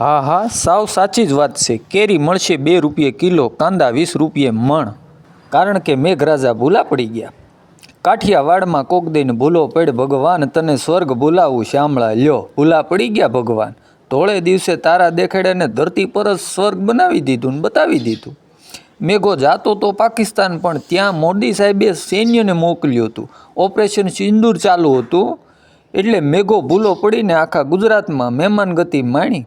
હા હા, સાવ સાચી જ વાત છે. કેરી મળશે બે રૂપિયે કિલો, કાંદા વીસ રૂપિયે મણ. કારણ કે મેઘરાજા ભૂલા પડી ગયા. કાઠિયાવાડમાં કોક દઈને ભૂલો પડ ભગવાન, તને સ્વર્ગ ભૂલાવું શ્યામળા લ્યો. ભૂલા પડી ગયા ભગવાન. ધોળે દિવસે તારા દેખાડ્યાને ધરતી પર જ સ્વર્ગ બનાવી દીધું ને બતાવી દીધું. મેઘો જાતો તો પાકિસ્તાન, પણ ત્યાં મોદી સાહેબે સૈન્યને મોકલ્યું હતું. ઓપરેશન સિંદૂર ચાલુ હતું. એટલે મેઘો ભૂલો પડીને આખા ગુજરાતમાં મહેમાન ગતિ માણી.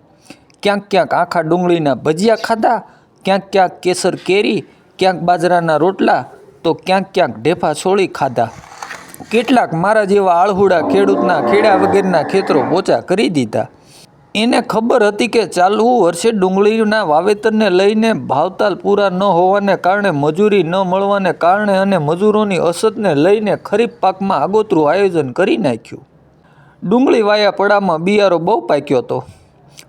ક્યાંક ક્યાંક આખા ડુંગળીના ભજીયા ખાધા, ક્યાંક ક્યાંક કેસર કેરી, ક્યાંક બાજરાના રોટલા, તો ક્યાંક ક્યાંક ઢેફા છોડી ખાધા. કેટલાક મારા જેવા આળહુડા ખેડૂતના ખેડા વગેરેના ખેતરો પોચા કરી દીધા. એને ખબર હતી કે ચાલુ વર્ષે ડુંગળીના વાવેતરને લઈને ભાવતાલ પૂરા ન હોવાને કારણે મજૂરી ન મળવાને કારણે અને મજૂરોની અસતને લઈને ખરીફ પાકમાં આગોતરું આયોજન કરી નાખ્યું. ડુંગળી વાયા પડામાં બિયારો બહુ પાક્યો હતો.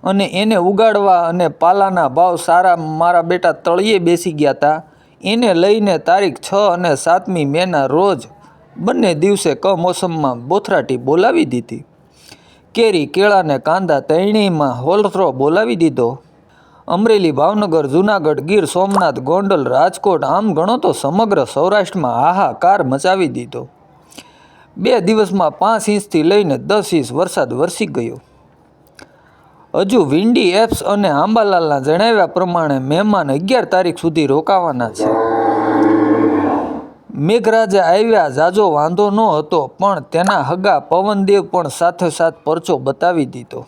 અને એને ઉગાડવા અને પાલાના ભાવ સારા મારા બેટા તળિયે બેસી ગયા હતા એને લઈને તારીખ છ અને સાતમી મેના રોજ બંને દિવસે કમોસમમાં બોથરાટી બોલાવી દીધી. કેરી, કેળા ને કાંદા તૈણીમાં હોલથરો બોલાવી દીધો. અમરેલી ભાવનગર, જુનાગઢ, ગીર, સોમનાથ, ગોંડલ, રાજકોટ આમ ગણો તો સમગ્ર સૌરાષ્ટ્રમાં હાહાકાર મચાવી દીધો. બે દિવસમાં પાંચ ઇંચથી લઈને દસ ઇંચ વરસાદ વરસી ગયો. હજુ વિન્ડી એપ્સ અને આંબાલાલના જણાવ્યા પ્રમાણે મહેમાન અગિયાર તારીખ સુધી રોકાવાના છે. મેઘરાજા આવ્યા, જાજો વાંધો ન હતો, પણ તેના હગા પવનદેવ પણ સાથે સાથ પરચો બતાવી દીધો.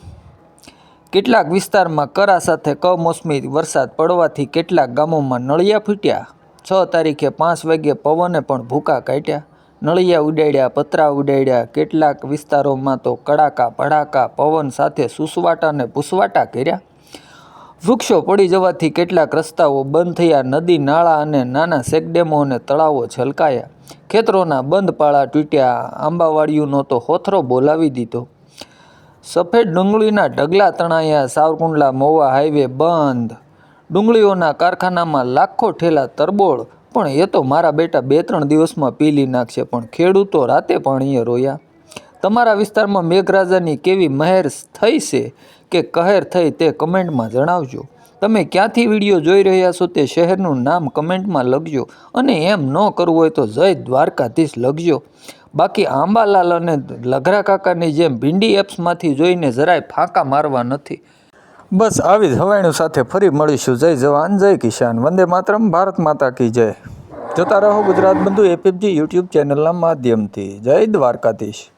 કેટલાક વિસ્તારમાં કરા સાથે કમોસમી વરસાદ પડવાથી કેટલાક ગામોમાં નળિયા ફૂટ્યા. છ તારીખે પાંચ વાગ્યે પવને પણ ભૂકા કાઢ્યા. નળિયા ઉડાડ્યા, પતરા ઉડાડ્યા, કેટલાક વિસ્તારોમાં તો કડાકા, ભડાકા, પવન સાથે સુસવાટા અને ભૂસવાટા કર્યા. વૃક્ષો પડી જવાથી કેટલાક રસ્તાઓ બંધ થયા, નદી, નાળા અને નાના સેકડેમો અને તળાવો છલકાયા. ખેતરોના બંધ પાળા તૂટ્યા, આંબાવાડીઓનો તો હોથરો બોલાવી દીધો. સફેદ ડુંગળીના ઢગલા તણાયા, સાવરકુંડલા મોવા હાઈવે બંધ. ડુંગળીઓના કારખાનામાં લાખો ઠેલા તરબોળ પણ એ તો મારા બેટા બે ત્રણ દિવસમાં પીલી નાખશે, પણ ખેડૂતો રાતે પાણીએ રોયા. તમારા વિસ્તારમાં મેઘરાજાની કેવી મહેર થઈ છે કે કહેર થઈ તે કમેન્ટમાં જણાવજો. તમે ક્યાંથી વીડિયો જોઈ રહ્યા છો તે શહેરનું નામ કમેન્ટમાં લખજો અને એમ ન કરવું હોય તો જય દ્વારકાધીશ લખજો. બાકી આંબાલાલ અને લઘરા કાકાની જેમ ભીંડી એપ્સમાંથી જોઈને જરાય ફાંકા મારવા નથી. બસ આવી જ હવાઈનું સાથે ફરી મળીશું. જય જવાન, જય કિસાન. વંદે માતરમ, ભારત માતા કી જય. જોતા રહો ગુજરાત બંધુ એપીએફજી યુટ્યુબ ચેનલના માધ્યમથી. જય દ્વારકાધીશ.